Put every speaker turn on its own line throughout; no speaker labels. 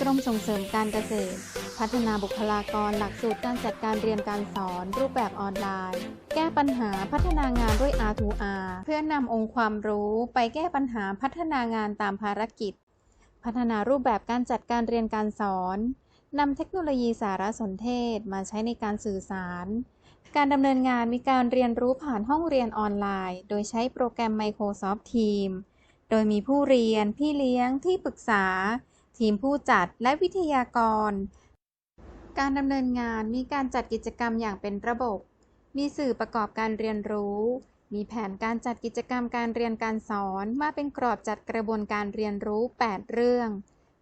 กรมส่งเสริมการเกษตร พัฒนาบุคลากรหลักสูตรการจัดการเรียนการสอน รูปแบบออนไลน์ แก้ปัญหาพัฒนางานด้วย R2R เพื่อนำองค์ความรู้ไปแก้ปัญหาพัฒนางานตามภารกิจ พัฒนารูปแบบการจัดการเรียนการสอนนำเทคโนโลยีสารสนเทศมาใช้ในการสื่อสาร การดำเนินงานมีการเรียนรู้ผ่านห้องเรียนออนไลน์ โดยใช้โปรแกรม Microsoft Teams โดยมีผู้เรียน พี่เลี้ยง ที่ปรึกษา ทีมผู้จัดและวิทยากร การดำเนินงานมีการจัดกิจกรรมอย่างเป็นระบบ มีสื่อประกอบการเรียนรู้ มีแผนการจัดกิจกรรมการเรียนการสอนมาเป็นกรอบจัดกระบวนการเรียนรู้ 8 เรื่อง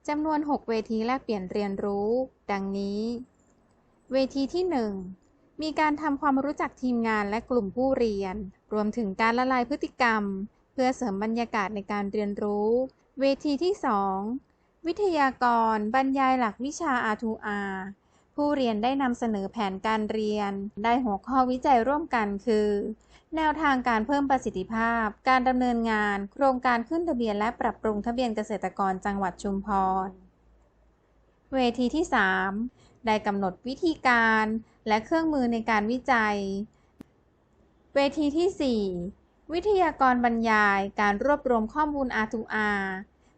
จำนวน 6 เวทีแลกเปลี่ยนเรียนรู้ ดังนี้ เวทีที่ 1 มีการทำความรู้จักทีมงานและกลุ่มผู้เรียน รวมถึงการละลายพฤติกรรม เพื่อเสริมบรรยากาศในการเรียนรู้ เวทีที่ 2 วิทยากรบรรยายหลักวิชา R2R ผู้เรียนได้นำเสนอแผนการเรียน ได้หัวข้อวิจัยร่วมกันคือ แนวทางการเพิ่มประสิทธิภาพ การดำเนินงาน โครงการขึ้นทะเบียนและปรับปรุงทะเบียนเกษตรกรจังหวัดชุมพร เวทีที่ 3 ได้กำหนดวิธีการและเครื่องมือในการวิจัย เวทีที่ 4 วิทยากรบรรยายการรวบรวมข้อมูล R2R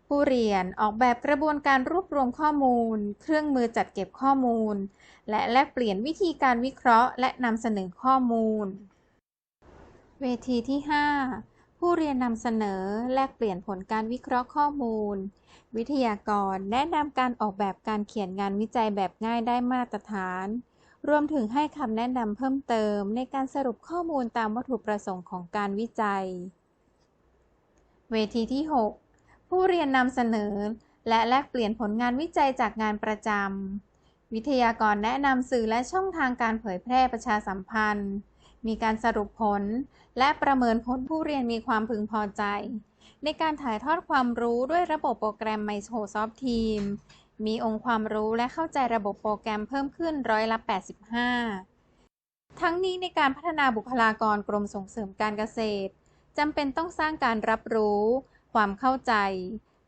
ผู้เรียนออกแบบกระบวนการรวบรวมข้อมูล เครื่องมือจัดเก็บข้อมูล และแลกเปลี่ยนวิธีการวิเคราะห์ และนำเสนอข้อมูล เวทีที่ 5 ผู้เรียนนำเสนอ แลกเปลี่ยนผลการวิเคราะห์ข้อมูล วิทยากรแนะนำการออกแบบการเขียนงานวิจัยแบบง่ายได้มาตรฐาน รวมถึงให้คำแนะนำเพิ่มเติม ในการสรุปข้อมูลตามวัตถุประสงค์ของการวิจัย เวทีที่ 6 ผู้เรียนนำเสนอ และแลกเปลี่ยนผลงานวิจัยจากงานประจำ วิทยากรแนะนำสื่อและช่องทางการเผยแพร่ประชาสัมพันธ์ มีการสรุปผล และประเมินผลผู้เรียนมีความพึงพอใจ ในการถ่ายทอดความรู้ด้วยระบบโปรแกรม Microsoft Teams มีองค์ความรู้และเข้าใจระบบโปรแกรมเพิ่มขึ้นร้อยละ85 ทั้งนี้ในการพัฒนาบุคลากรกรมส่งเสริมการเกษตรจำเป็นต้องสร้างการรับรู้ ความเข้าใจ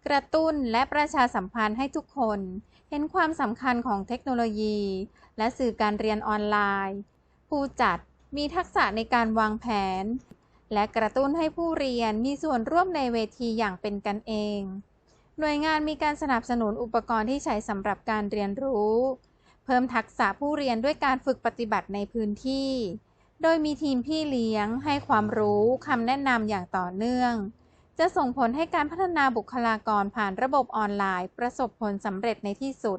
กระตุ้นและประชาสัมพันธ์ให้ทุกคน เห็นความสำคัญของเทคโนโลยี และสื่อการเรียนออนไลน์ ผู้จัดมีทักษะในการวางแผน และกระตุ้นให้ผู้เรียนมีส่วนร่วมในเวทีอย่างเป็นกันเอง หน่วยงานมีการสนับสนุนอุปกรณ์ที่ใช้สำหรับการเรียนรู้ เพิ่มทักษะผู้เรียนด้วยการฝึกปฏิบัติในพื้นที่ โดยมีทีมพี่เลี้ยงให้ความรู้คำแนะนำอย่างต่อเนื่อง จะส่งผลให้การพัฒนาบุคลากรผ่านระบบออนไลน์ ประสบผลสำเร็จในที่สุด